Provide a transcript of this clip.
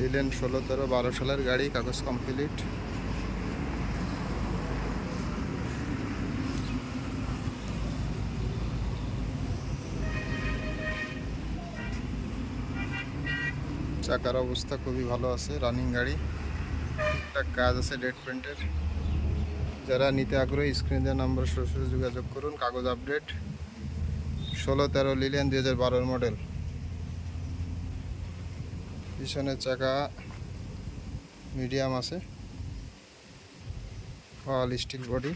Linen ষোলো তেরো বারো সালের গাড়ি, কাগজ কমপ্লিট চাকার অবস্থা খুবই ভালো আছে রানিং গাড়ি। টুকটাক কাজ আছে ডেট প্রিন্টের যারা নিতে আগ্রহী স্ক্রিন দেওয়া নাম্বার সরাসরি যোগাযোগ করুন, কাগজ আপডেট ষোলো তেরো লিলিয়ান দুই হাজার বারোর মডেল পিছনের চাকা মিডিয়াম আছে। All steel body